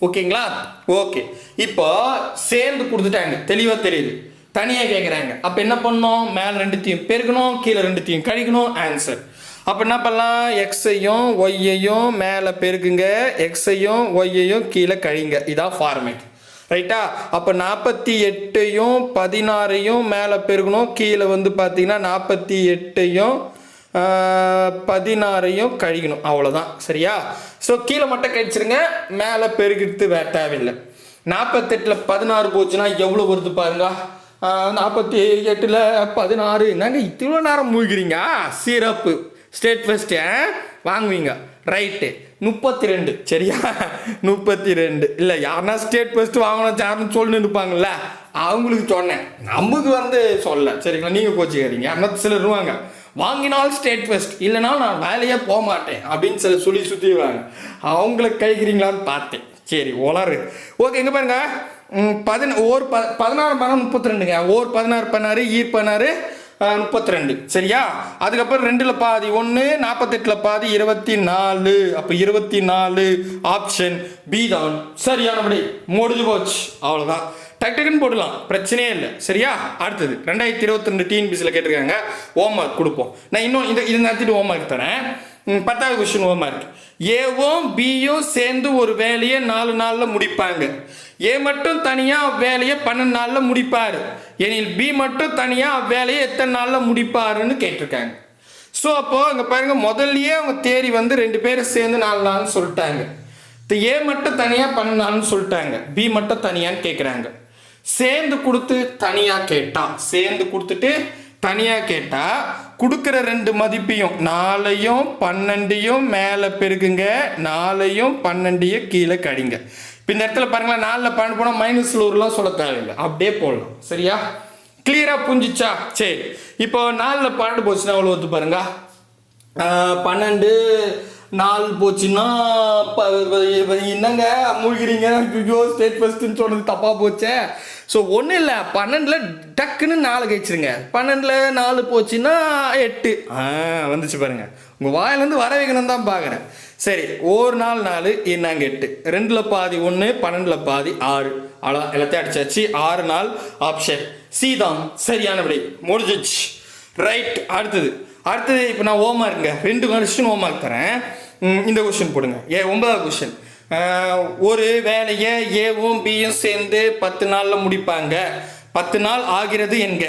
ஓகேங்களா? ஓகே. இப்போ சேர்ந்து கொடுத்துட்டாங்க. தெளிவாக தெரியுது. தனியாக கேட்குறாங்க அப்போ என்ன பண்ணோம்? மேலே ரெண்டுத்தையும் பெருக்கணும் கீழே ரெண்டுத்தையும் கழிக்கணும். ஆன்சர் அப்போ என்ன பண்ணலாம்? எக்ஸையும் ஒய்யையும் மேலே பெருக்குங்க. எக்ஸையும் ஒய்யையும் கீழே கழிங்க. இதான் ஃபார்மேட் ரைட்டா அப்போ நாற்பத்தி எட்டையும் பதினாறையும் மேலே பெருக்கணும். கீழே வந்து பார்த்தீங்கன்னா நாற்பத்தி எட்டையும் பதினாறையும் கழிக்கணும். அவ்வளோதான் சரியா? ஸோ கீழே மட்டும் கழிச்சிருங்க. மேலே பெருகிட்டு வே தேவையில்லை. நாற்பத்தெட்டில் பதினாறு போச்சுன்னா எவ்வளோ வருது பாருங்க. நாற்பத்தி எட்டில் பதினாறு. என்னங்க இவ்வளோ நேரம் மூழ்கிறீங்க? சிறப்பு. ஸ்டேட் ஃபஸ்ட்டு வாங்குவீங்க. ரைட்டு முப்பத்தி ரெண்டு சரியா? முப்பத்தி ரெண்டு இல்லை யாருன்னா ஸ்டேட் ஃபஸ்ட்டு வாங்கணும் யாருன்னு சொல்லி இருப்பாங்கல்ல. அவங்களுக்கு சொன்னேன். நமக்கு வந்து சொல்ல சரிங்களா? நீங்கள் கோச்சிக்கிறீங்க ஆனால் சிலர் இருவாங்க வாங்கினால் ஸ்டேட் ஃபஸ்ட் இல்லைனா நான் வேலையே போக மாட்டேன் அப்படின்னு சில சொல்லி சுற்றிடுவாங்க அவங்களுக்கு கைக்கிறீங்களான்னு பார்த்தேன். சரி உளறு. ஓகே எங்கே பாருங்க. பதின ஒரு ப பதினாறு பதினாறு முப்பத்தி ரெண்டுங்க ஒரு பதினாறு பதினாறு ஈர் பதினாறு முப்பத்தி ரெண்டு சரியா? அதுக்கப்புறம் ரெண்டில் பாதி ஒன்று நாற்பத்தெட்டில் பாதி இருபத்தி நாலு அப்போ இருபத்தி நாலு ஆப்ஷன் பி தான் சரியான முடிஞ்சு போச்சு. அவ்வளோதான் டக் டக்குன்னு போடலாம். பிரச்சனையே இல்லை. சரியா? அடுத்தது. ரெண்டாயிரத்தி இருபத்தி ரெண்டு டிஎன்பிசியில் கேட்டிருக்காங்க. ஹோம்ஒர்க் கொடுப்போம். நான் இன்னும் இதை இது நடத்திட்டு ஹோம்ஒர்க் தரேன். பத்தாவது கொஸ்டின் ஹோம்ஒர்க் ஏவும் பியும் சேர்ந்து ஒரு வேலையை நாலு நாளில் முடிப்பாங்க. ஏ மட்டும் தனியாக வேலையை பன்னெண்டு நாளில் முடிப்பார். எனில் பி மட்டும் தனியாக வேலையை எத்தனை நாளில் முடிப்பாருன்னு கேட்டிருக்காங்க. ஸோ அப்போது அங்கே பாருங்கள் முதல்லயே அவங்க தேரி வந்து ரெண்டு பேரும் சேர்ந்து நாலு நாள்னு சொல்லிட்டாங்க. ஏ மட்டும் தனியாக பண்ணலான்னு நாள்னு சொல்லிட்டாங்க. பி மட்டும் தனியான்னு கேட்குறாங்க சேர்ந்து கொடுத்து தனியாக கேட்டான் சேர்ந்து கொடுத்துட்டு தனியாக கேட்டால் கொடுக்குற ரெண்டு மதிப்பையும் நாலையும் பன்னெண்டையும் மேலே பெருகுங்க நாலையும் பன்னெண்டையும் கீழே கடிங்க. இப்போ இந்த இடத்துல பாருங்களேன் நாலில் பன்னெண்டு போனால் மைனஸ் ஊர்லாம் சொல்ல தேவையில்லை. அப்படியே போடலாம். சரியா? கிளியராக புரிஞ்சிச்சா? சரி. இப்போ நாலில் பன்னெண்டு போச்சுன்னா அவ்வளோ வந்து பாருங்க? பன்னெண்டு நாள் போச்சுன்னா என்னங்க மூழ்கிறீங்க? ஐயோ ஸ்டேட் ஃபஸ்ட்டுன்னு சொன்னது தப்பாக போச்சே. ஸோ ஒன்றும் இல்லை. பன்னெண்டில் டக்குன்னு நாலு கழிச்சிருங்க. பன்னெண்டில் நாலு போச்சுன்னா எட்டு. ஆ வந்துச்சு பாருங்கள் உங்கள் வாயிலேருந்து வர வைக்கணும் தான் பார்க்குறேன் சரி ஒரு நாள் நாலு என்னங்க எட்டு. ரெண்டில் பாதி ஒன்று பன்னெண்டில் பாதி ஆறு. அவ்வளோ எல்லாத்தையும் அடிச்சாச்சு. ஆறு நாள் ஆப்ஷன் சி தான். சரியான முடிஞ்சிச்சு. ரைட் அடுத்தது. அடுத்தது இப்போ நான் ஓமா இருங்க ரெண்டு கொஸ்டின் ஓமா தரேன். இந்த கொஸ்டின் போடுங்க. ஏ ஒன்பதாவது கொஸ்டின் ஒரு வேலையை ஏவும் பியும் சேர்ந்து பத்து நாளில் முடிப்பாங்க. பத்து நாள் ஆகிறது என்க.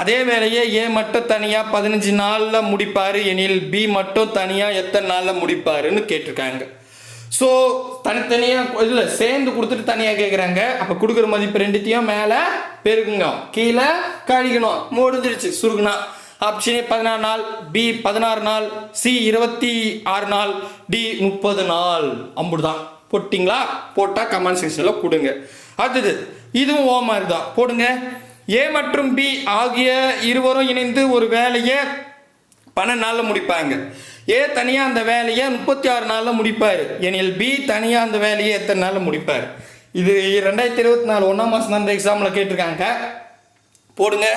அதே வேலையை ஏ மட்டும் தனியாக பதினஞ்சு நாளில் முடிப்பார் எனில் பி மட்டும் தனியாக எத்தனை நாளில் முடிப்பாருன்னு கேட்டிருக்காங்க. ஸோ தனித்தனியாக இல்லை சேர்ந்து கொடுத்துட்டு தனியாக கேட்குறாங்க அப்போ கொடுக்குற மதிப்பு ரெண்டுத்தையும் மேலே பெருக்குங்க கீழே கழிக்கணும். முடிஞ்சிருச்சு. சுருக்குனா ஆப்ஷன் ஏ பதினாறு நாள் பி பதினாறு நாள் சி இருபத்தி ஆறு நாள் டி முப்பது நாள். அம்புடுதான். போட்டிங்களா? போட்டால் கமெண்ட் செக்ஷனில் கொடுங்க. அடுத்தது இதுவும் ஓ மாதிரி தான் போடுங்க. ஏ மற்றும் பி ஆகிய இருவரும் இணைந்து ஒரு வேலையை பன்னெண்டு நாளில் முடிப்பாங்க. ஏ தனியாக அந்த வேலையை முப்பத்தி ஆறு நாளில் முடிப்பார். எனில் பி தனியாக அந்த வேலையை எத்தனை நாளில் முடிப்பார்? இது ரெண்டாயிரத்தி இருபத்தி நாலு ஒன்றாம் மாதம் தான் அந்த எக்ஸாமில் கேட்டிருக்காங்க. போடுங்க.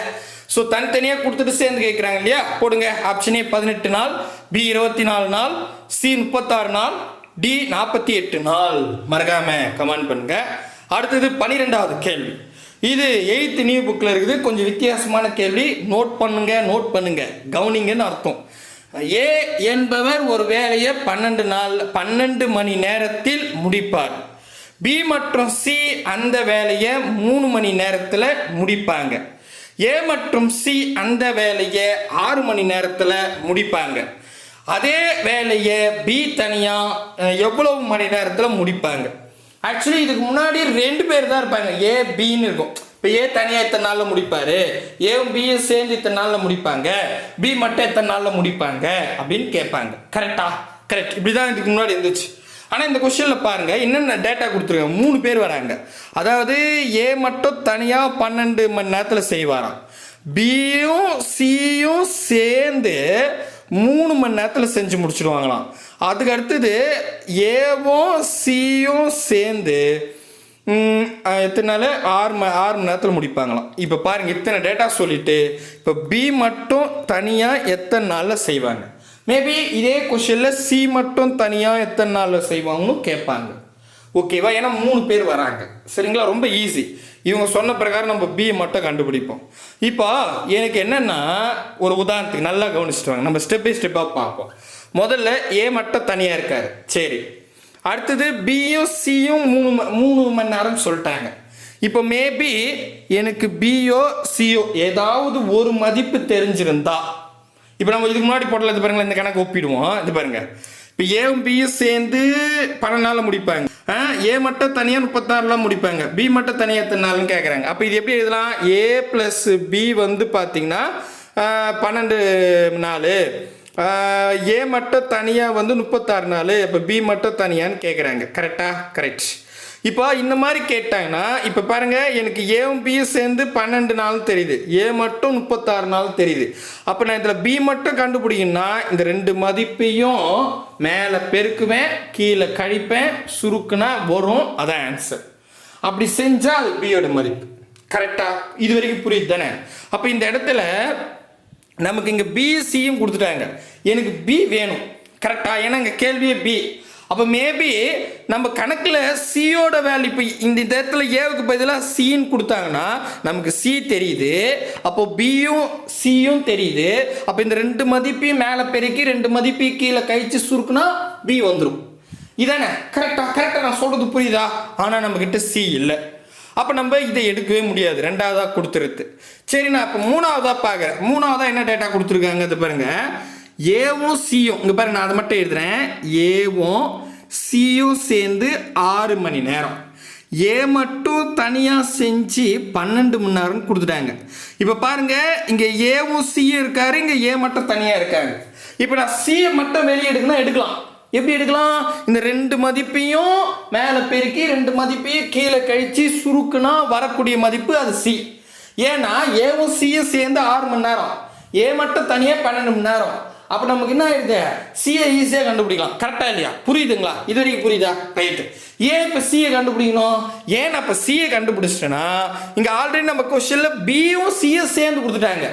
ஸோ தனித்தனியாக கொடுத்துட்டு சேர்ந்து கேட்குறாங்க இல்லையா? போடுங்க. ஆப்ஷன் ஏ பதினெட்டு நாள் பி இருபத்தி நாலு நாள் சி முப்பத்தாறு நாள் டி நாற்பத்தி எட்டு நாள். மறக்காம கமெண்ட் பண்ணுங்க. அடுத்தது பன்னிரெண்டாவது கேள்வி. இது எயித்து நியூ புக்கில் இருக்குது. கொஞ்சம் வித்தியாசமான கேள்வி. நோட் பண்ணுங்க நோட் பண்ணுங்க. கவனிங்கன்னு அர்த்தம். ஏ என்பவர் ஒரு வேலையை பன்னெண்டு நாள் பன்னெண்டு மணி நேரத்தில் முடிப்பார். பி மற்றும் சி அந்த வேலையை மூணு மணி நேரத்தில் முடிப்பாங்க. ஏ மற்றும் சி அந்த வேலையை ஆறு மணி நேரத்தில் முடிப்பாங்க. அதே வேலையை பி தனியாக எவ்வளவு மணி நேரத்தில் முடிப்பாங்க. ஆக்சுவலி இதுக்கு முன்னாடி ரெண்டு பேர் தான் இருப்பாங்க. ஏ பின்னு இருக்கும். இப்போ ஏ தனியாக இத்தனை நாளில் முடிப்பார்? ஏவும் பியும் சேர்ந்து இத்தனை நாளில் முடிப்பாங்க? பி மட்டும் எத்தனை நாளில் முடிப்பாங்க? அப்படின்னு கேட்பாங்க. கரெக்டா கரெக்ட் இப்படி தான் இதுக்கு முன்னாடி இருந்துச்சு. ஆனால் இந்த கொஸ்டினில் பாருங்கள் என்னென்ன டேட்டா கொடுத்துருக்காங்க? மூணு பேர் வராங்க. அதாவது ஏ மட்டும் தனியாக பன்னெண்டு மணி நேரத்தில் செய்வாராம். பியும் சியும் சேர்ந்து மூணு மணி நேரத்தில் செஞ்சு முடிச்சிடுவாங்களாம். அதுக்கு அடுத்தது ஏவும் சியும் சேர்ந்து எத்தனை நாள் ஆறு ம ஆறு மணி நேரத்தில் முடிப்பாங்களாம். இப்போ பாருங்கள் இத்தனை டேட்டா சொல்லிவிட்டு இப்போ பி மட்டும் தனியாக எத்தனை நாளில் செய்வாங்க? மேபி இதே கொஷனில் சி மட்டும் தனியாக எத்தனை நாளில் செய்வாங்கன்னு கேட்பாங்க. ஓகேவா ஏன்னா மூணு பேர் வராங்க. சரிங்களா? ரொம்ப ஈஸி இவங்க சொன்ன பிரகாரம் நம்ம பி மட்டும் கண்டுபிடிப்போம். இப்போ எனக்கு என்னென்னா ஒரு உதாரணத்துக்கு நல்லா கவனிச்சுட்டு வாங்க. நம்ம ஸ்டெப் பை ஸ்டெப்பாக பார்ப்போம். முதல்ல ஏ மட்டும் தனியாக இருக்காரு. சரி. அடுத்தது பியும் சியும் மூணு ம- மூணு மணி நேரம் சொல்லிட்டாங்க. இப்போ மேபி எனக்கு பியோ சியோ ஏதாவது ஒரு மதிப்பு தெரிஞ்சிருந்தா இப்போ நம்ம இதுக்கு முன்னாடி போடல இது பாருங்களேன் இந்த கணக்கு ஒப்பிடுவோம். இது பாருங்க. இப்போ ஏவும் பியும் சேர்ந்து பன்னெண்டு நாளில் முடிப்பாங்க. ஆ ஏ மட்டும் தனியாக முப்பத்தாறுலாம் முடிப்பாங்க. பி மட்டும் தனியாக எத்தனை நாள்னு கேட்குறாங்க அப்போ இது எப்படி எழுதலாம்? ஏ ப்ளஸ் பி வந்து பார்த்தீங்கன்னா பன்னெண்டு நாள். ஏ மட்டும் தனியாக வந்து முப்பத்தாறு நாள். இப்போ பி மட்டும் தனியான்னு கேட்குறாங்க கரெக்டாக கரெக்ட் இப்போ இந்த மாதிரி கேட்டாங்கன்னா இப்போ பாருங்க எனக்கு ஏவும் பியும் சேர்ந்து பன்னெண்டு நாள் தெரியுது. ஏ மட்டும் முப்பத்தாறு நாள் தெரியுது. அப்போ நான் இதில் பி மட்டும் கண்டுபிடிக்கணும்னா இந்த ரெண்டு மதிப்பையும் மேலே பெருக்குவேன் கீழே கழிப்பேன் சுருக்குனா வரும். அதான் ஆன்சர் அப்படி செஞ்சால் அது பியோட மதிப்பு. கரெக்டாக இது வரைக்கும் புரியுது தானே? அப்போ இந்த இடத்துல நமக்கு இங்கே பிசியும் கொடுத்துட்டாங்க. எனக்கு பி வேணும். கரெக்டாக ஏன்னா இங்கே கேள்வியே பி அப்போ மேபி நம்ம கணக்கில் சியோட வேல்யூ இப்போ இந்த இடத்துல ஏவுக்கு பதிலாக சின்னு கொடுத்தாங்கன்னா நமக்கு சி தெரியுது. அப்போ பியும் சியும் தெரியுது. அப்போ இந்த ரெண்டு மதிப்பையும் மேலே பெருக்கி ரெண்டு மதிப்பையும் கீழே கழிச்சு சுருக்குனா பி வந்துடும் இதானே? கரெக்டாக கரெக்டாக நான் சொல்கிறது புரியுதா? ஆனால் நம்மக்கிட்ட சி இல்லை. அப்போ நம்ம இதை எடுக்கவே முடியாது. ரெண்டாவதாக கொடுத்துருது சரி நான் இப்போ மூணாவதாக பார்க்குறேன். மூணாவதாக என்ன டேட்டா கொடுத்துருக்காங்க? அது பாருங்கள் ஏவும் சியும். இங்கே பாருங்க நான் அதை மட்டும் எழுதுறேன். ஏவும் சியும் சேர்ந்து ஆறு மணி நேரம். ஏ மட்டும் தனியாக செஞ்சு பன்னெண்டு மணி நேரம் கொடுத்துட்டாங்க. இப்போ பாருங்க இங்கே ஏவும் சியும் இருக்காரு இங்கே ஏ மட்டும் தனியாக இருக்காங்க இப்போ நான் சியை மட்டும் வெளியே எடுக்கணும் எடுக்கலாம். எப்படி எடுக்கலாம்? இந்த ரெண்டு மதிப்பையும் மேலே பெருக்கி ரெண்டு மதிப்பையும் கீழே கழித்து சுருக்குனா வரக்கூடிய மதிப்பு அது சி ஏன்னா ஏவும் சியும் சேர்ந்து ஆறு மணி நேரம். ஏ மட்டும் தனியாக பன்னெண்டு மணி நேரம். அப்போ நமக்கு என்ன ஆயிடுது? சியை ஈஸியாக கண்டுபிடிக்கலாம். கரெக்டா இல்லையா? புரியுதுங்களா? இது வரைக்கும் புரியுதா? ரைட்டு ஏன் இப்போ சிஏ கண்டுபிடிக்கணும்? ஏன் அப்போ சிஏ கண்டுபிடிச்சிட்டேன்னா இங்கே ஆல்ரெடி நம்ம கொஸ்டினில் பியும் சிஏ சேர்ந்து கொடுத்துட்டாங்க.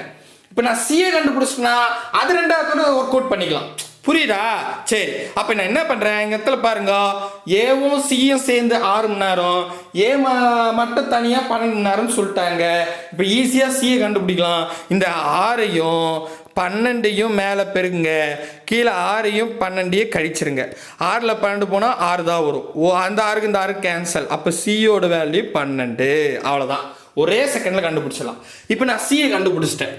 இப்போ நான் சிஏ கண்டுபிடிச்சிட்டேன்னா அது ரெண்டாவது ஒர்க் அவுட் பண்ணிக்கலாம். புரியுதா? சரி. அப்போ நான் என்ன பண்ணுறேன் எங்கள் இடத்துல பாருங்க. ஏவும் சியும் சேர்ந்து ஆறு மணி நேரம். ஏ மட்டும் தனியாக பன்னெண்டு மணி நேரம்னு சொல்லிட்டாங்க. இப்போ ஈஸியாக சியை கண்டுபிடிக்கலாம். இந்த ஆறையும் பன்னெண்டையும் மேலே பெருங்க கீழே ஆறையும் பன்னெண்டையும் கழிச்சிருங்க. ஆறில் பன்னெண்டு போனால் ஆறு தான் வரும். ஓ அந்த ஆறுக்கு இந்த ஆறு கேன்சல் அப்போ சியோட வேல்யூ பன்னெண்டு. அவ்வளோதான் ஒரே செகண்டில் கண்டுபிடிச்சிடலாம். இப்போ நான் சியை கண்டுபிடிச்சிட்டேன்.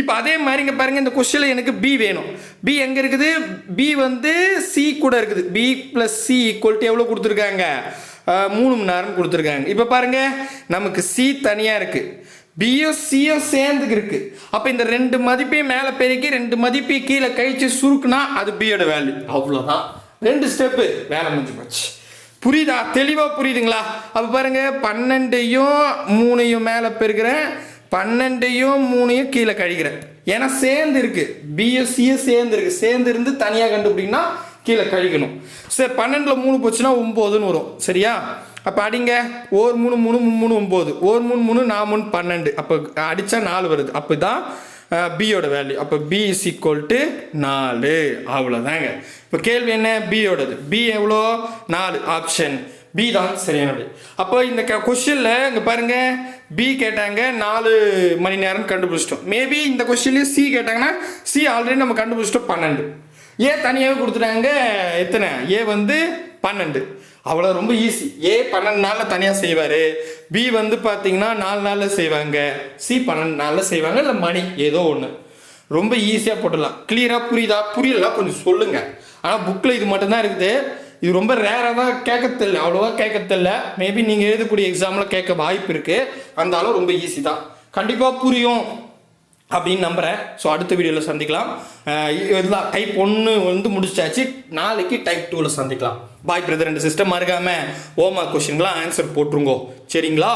இப்போ அதே மாதிரி இங்கே பாருங்கள் இந்த கொஸ்டினில் எனக்கு பி வேணும். பி எங்கே இருக்குது? பி வந்து சி கூட இருக்குது. பி ப்ளஸ் சி ஈக்குவல்ட்டு எவ்வளோ கொடுத்துருக்காங்க? மூணு மணி நேரம் கொடுத்துருக்காங்க. இப்போ பாருங்கள் நமக்கு சி தனியாக இருக்குது பிஎஸ் சியும் சேர்ந்துக்கு இருக்கு. அப்போ இந்த ரெண்டு மதிப்பையும் மேலே பெருக்கி ரெண்டு மதிப்பையும் கீழே கழிச்சு சுருக்குனா அது பிஎட் வேல்யூ அவ்வளோதான் ரெண்டு ஸ்டெப்பு வேலை முடிஞ்சு போச்சு. புரியுதா? தெளிவாக புரியுதுங்களா? அப்போ பாருங்கள் பன்னெண்டையும் மூணையும் மேலே பெருக்கிறேன். பன்னெண்டையும் மூணையும் கீழே கழிக்கிறேன். ஏன்னா சேர்ந்து இருக்கு. பிஎஸ்சியும் சேர்ந்து இருக்கு. சேர்ந்து இருந்து தனியாக கண்டுபிடிங்கன்னா கீழே கழிக்கணும். சரி பன்னெண்டில் மூணு போச்சுன்னா ஒம்போதுன்னு வரும். சரியா? அப்போ அடிங்க. ஒரு மூணு மூணு மூணு ஒம்பது ஒரு மூணு மூணு நான் மூணு பன்னெண்டு. அப்போ அடித்தா நாலு வருது. அப்போ தான் பியோட வேல்யூ அப்போ பி இஸ் ஈக்குவல் டு நாலு. அவ்வளோதாங்க இப்போ கேள்வி என்ன? பியோடது பி எவ்வளோ? நாலு. ஆப்ஷன் பி தான் சரியானது. அப்போ இந்த க கொஷனில் இங்கே பாருங்கள் பி கேட்டாங்க நாலு மணி நேரம் கண்டுபிடிச்சிட்டோம். மேபி இந்த கொஷின்லேயும் சி கேட்டாங்கன்னா சி ஆல்ரெடி நம்ம கண்டுபிடிச்சிட்டோம் பன்னெண்டு. ஏ தனியாகவே கொடுத்துட்டாங்க. எத்தனை? ஏ வந்து பன்னெண்டு. அவ்வளோ ரொம்ப ஈஸி ஏ பன்னெண்டு நாளில் தனியாக செய்வார். பி வந்து பார்த்தீங்கன்னா நாலு நாளில் செய்வாங்க. சி பன்னெண்டு நாளில் செய்வாங்க இல்லை மணி ஏதோ ஒன்று ரொம்ப ஈஸியாக போட்டுடலாம். கிளியராக புரியுதா? புரியலாம் கொஞ்சம் சொல்லுங்கள் ஆனால் புக்கில் இது மட்டும்தான் இருக்குது. இது ரொம்ப ரேராக தான் கேட்க தெரியல அவ்வளோவா கேட்க தெரியல மேபி நீங்கள் எழுதக்கூடிய எக்ஸாமில் கேட்க வாய்ப்பு இருக்குது இருந்தாலும் ரொம்ப ஈஸி தான். கண்டிப்பாக புரியும். அப்படின்னு நம்புகிறேன் ஸோ அடுத்த வீடியோவில் சந்திக்கலாம். இதெல்லாம் டைப் ஒன்று வந்து முடிச்சாச்சு. நாளைக்கு டைப் டூவில் சந்திக்கலாம். பாய் பிரதர் ரெண்டு சிஸ்டம் இருக்காமல் ஓமா கொஷின்லாம் ஆன்சர் போட்டுருங்கோ. சரிங்களா?